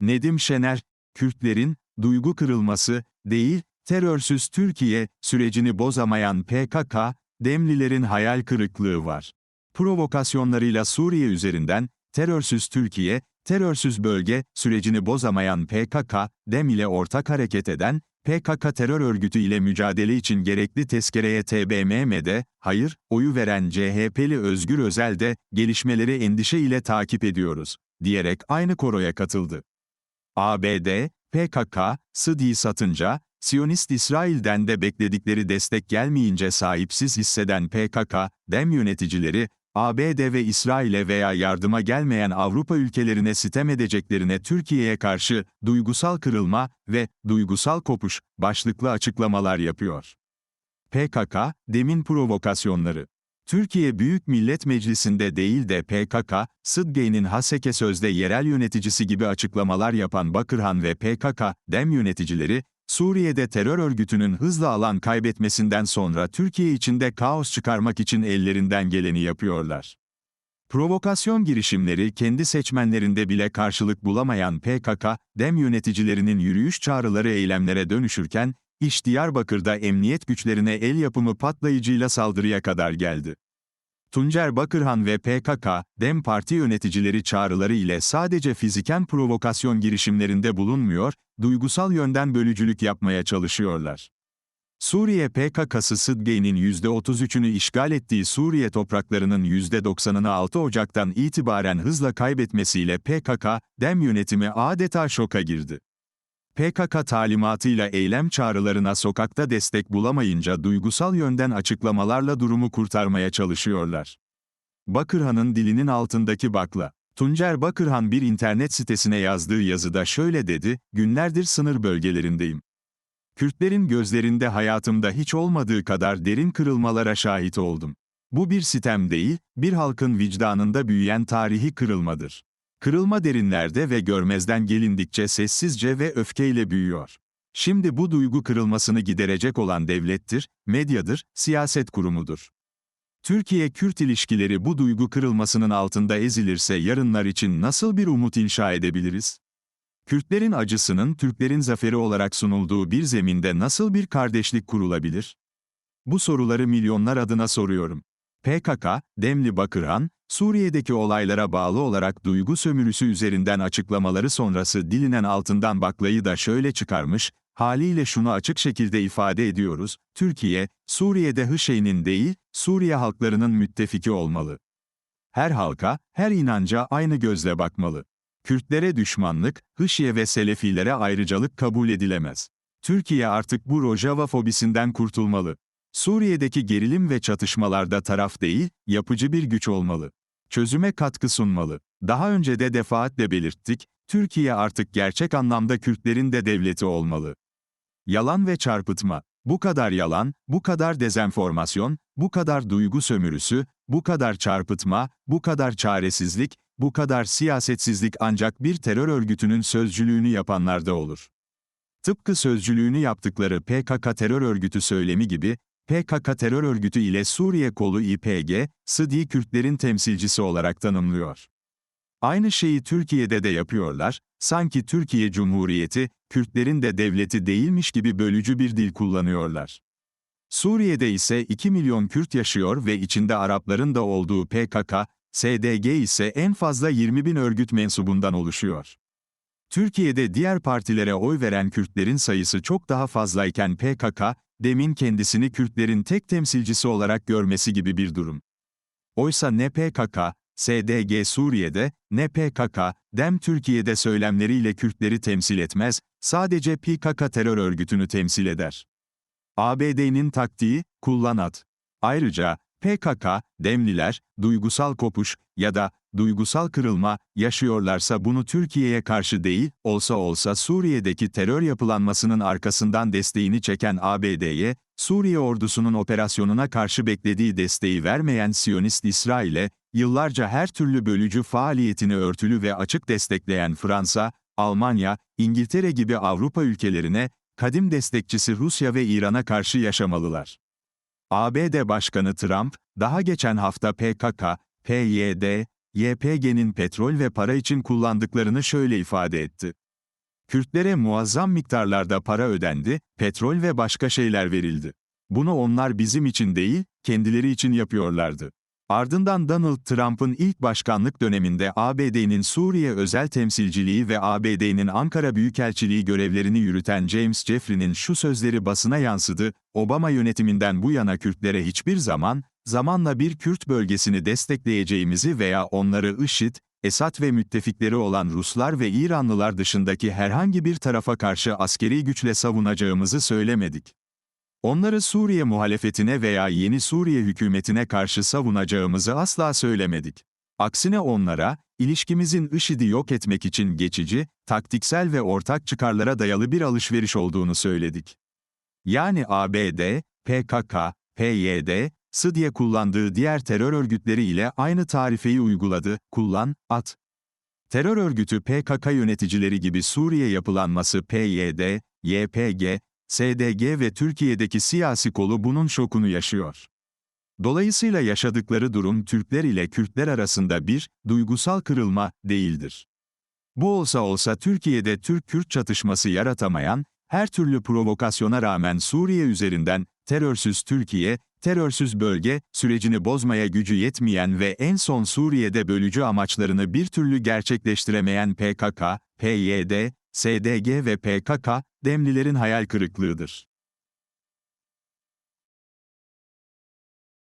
Nedim Şener, Kürtlerin, duygu kırılması, değil, terörsüz Türkiye, sürecini bozamayan PKK, Demlilerin hayal kırıklığı var. Provokasyonlarıyla Suriye üzerinden, terörsüz Türkiye, terörsüz bölge, sürecini bozamayan PKK, DEM ile ortak hareket eden, PKK terör örgütü ile mücadele için gerekli tezkereye TBMM'de, hayır, oyu veren CHP'li Özgür Özel de, gelişmeleri endişe ile takip ediyoruz, diyerek aynı koroya katıldı. ABD, PKK, SİDİ satınca, Siyonist İsrail'den de bekledikleri destek gelmeyince sahipsiz hisseden PKK, DEM yöneticileri, ABD ve İsrail'e veya yardıma gelmeyen Avrupa ülkelerine sitem edeceklerine Türkiye'ye karşı duygusal kırılma ve duygusal kopuş başlıklı açıklamalar yapıyor. PKK, demin provokasyonları. Türkiye Büyük Millet Meclisi'nde değil de PKK, Sıdgey'nin Haseke Söz'de yerel yöneticisi gibi açıklamalar yapan Bakırhan ve PKK, DEM yöneticileri, Suriye'de terör örgütünün hızla alan kaybetmesinden sonra Türkiye içinde kaos çıkarmak için ellerinden geleni yapıyorlar. Provokasyon girişimleri kendi seçmenlerinde bile karşılık bulamayan PKK, DEM yöneticilerinin yürüyüş çağrıları eylemlere dönüşürken, iş Diyarbakır'da emniyet güçlerine el yapımı patlayıcıyla saldırıya kadar geldi. Tuncer Bakırhan ve PKK, DEM Parti yöneticileri çağrıları ile sadece fiziken provokasyon girişimlerinde bulunmuyor, duygusal yönden bölücülük yapmaya çalışıyorlar. Suriye PKK'sı Sıdgey'nin %33'ünü işgal ettiği Suriye topraklarının %90'ını 6 Ocak'tan itibaren hızla kaybetmesiyle PKK, DEM yönetimi adeta şoka girdi. PKK talimatıyla eylem çağrılarına sokakta destek bulamayınca duygusal yönden açıklamalarla durumu kurtarmaya çalışıyorlar. Bakırhan'ın dilinin altındaki bakla. Tuncer Bakırhan bir internet sitesine yazdığı yazıda şöyle dedi, günlerdir sınır bölgelerindeyim. Kürtlerin gözlerinde hayatımda hiç olmadığı kadar derin kırılmalara şahit oldum. Bu bir sitem değil, bir halkın vicdanında büyüyen tarihi kırılmadır. Kırılma derinlerde ve görmezden gelindikçe sessizce ve öfkeyle büyüyor. Şimdi bu duygu kırılmasını giderecek olan devlettir, medyadır, siyaset kurumudur. Türkiye-Kürt ilişkileri bu duygu kırılmasının altında ezilirse yarınlar için nasıl bir umut inşa edebiliriz? Kürtlerin acısının Türklerin zaferi olarak sunulduğu bir zeminde nasıl bir kardeşlik kurulabilir? Bu soruları milyonlar adına soruyorum. PKK, Demli Bakırhan, Suriye'deki olaylara bağlı olarak duygu sömürüsü üzerinden açıklamaları sonrası dilinen altından baklayı da şöyle çıkarmış, haliyle şunu açık şekilde ifade ediyoruz, Türkiye, Suriye'de Hışey'nin değil, Suriye halklarının müttefiki olmalı. Her halka, her inanca aynı gözle bakmalı. Kürtlere düşmanlık, Hışiye ve Selefilere ayrıcalık kabul edilemez. Türkiye artık bu Rojava fobisinden kurtulmalı. Suriye'deki gerilim ve çatışmalarda taraf değil, yapıcı bir güç olmalı. Çözüme katkı sunmalı. Daha önce de defaatle belirttik, Türkiye artık gerçek anlamda Kürtlerin de devleti olmalı. Yalan ve çarpıtma. Bu kadar yalan, bu kadar dezenformasyon, bu kadar duygu sömürüsü, bu kadar çarpıtma, bu kadar çaresizlik, bu kadar siyasetsizlik ancak bir terör örgütünün sözcülüğünü yapanlarda olur. Tıpkı sözcülüğünü yaptıkları PKK terör örgütü söylemi gibi, PKK terör örgütü ile Suriye kolu İPG, Sıdi Kürtlerin temsilcisi olarak tanımlıyor. Aynı şeyi Türkiye'de de yapıyorlar, sanki Türkiye Cumhuriyeti, Kürtlerin de devleti değilmiş gibi bölücü bir dil kullanıyorlar. Suriye'de ise 2 milyon Kürt yaşıyor ve içinde Arapların da olduğu PKK, SDG ise en fazla 20 bin örgüt mensubundan oluşuyor. Türkiye'de diğer partilere oy veren Kürtlerin sayısı çok daha fazlayken PKK, demin kendisini Kürtlerin tek temsilcisi olarak görmesi gibi bir durum. Oysa ne PKK, SDG Suriye'de, ne PKK, DEM Türkiye'de söylemleriyle Kürtleri temsil etmez, sadece PKK terör örgütünü temsil eder. ABD'nin taktiği, kullan at. Ayrıca, PKK, Demliler, duygusal kopuş ya da duygusal kırılma yaşıyorlarsa bunu Türkiye'ye karşı değil, olsa olsa Suriye'deki terör yapılanmasının arkasından desteğini çeken ABD'ye, Suriye ordusunun operasyonuna karşı beklediği desteği vermeyen Siyonist İsrail'e, yıllarca her türlü bölücü faaliyetini örtülü ve açık destekleyen Fransa, Almanya, İngiltere gibi Avrupa ülkelerine, kadim destekçisi Rusya ve İran'a karşı yaşamalılar. ABD Başkanı Trump, daha geçen hafta PKK, PYD, YPG'nin petrol ve para için kullandıklarını şöyle ifade etti. Kürtlere muazzam miktarlarda para ödendi, petrol ve başka şeyler verildi. Bunu onlar bizim için değil, kendileri için yapıyorlardı. Ardından Donald Trump'ın ilk başkanlık döneminde ABD'nin Suriye özel temsilciliği ve ABD'nin Ankara Büyükelçiliği görevlerini yürüten James Jeffrey'nin şu sözleri basına yansıdı, Obama yönetiminden bu yana Kürtlere hiçbir zaman, zamanla bir Kürt bölgesini destekleyeceğimizi veya onları IŞİD, Esad ve müttefikleri olan Ruslar ve İranlılar dışındaki herhangi bir tarafa karşı askeri güçle savunacağımızı söylemedik. Onları Suriye muhalefetine veya yeni Suriye hükümetine karşı savunacağımızı asla söylemedik. Aksine onlara, ilişkimizin IŞİD'i yok etmek için geçici, taktiksel ve ortak çıkarlara dayalı bir alışveriş olduğunu söyledik. Yani ABD, PKK, PYD, sı kullandığı diğer terör örgütleri ile aynı tarifeyi uyguladı, kullan, at. Terör örgütü PKK yöneticileri gibi Suriye yapılanması PYD, YPG, SDG ve Türkiye'deki siyasi kolu bunun şokunu yaşıyor. Dolayısıyla yaşadıkları durum Türkler ile Kürtler arasında bir, duygusal kırılma, değildir. Bu olsa olsa Türkiye'de Türk-Kürt çatışması yaratamayan, her türlü provokasyona rağmen Suriye üzerinden, terörsüz Türkiye, terörsüz bölge, sürecini bozmaya gücü yetmeyen ve en son Suriye'de bölücü amaçlarını bir türlü gerçekleştiremeyen PKK, PYD, SDG ve PKK, Demlilerin hayal kırıklığıdır.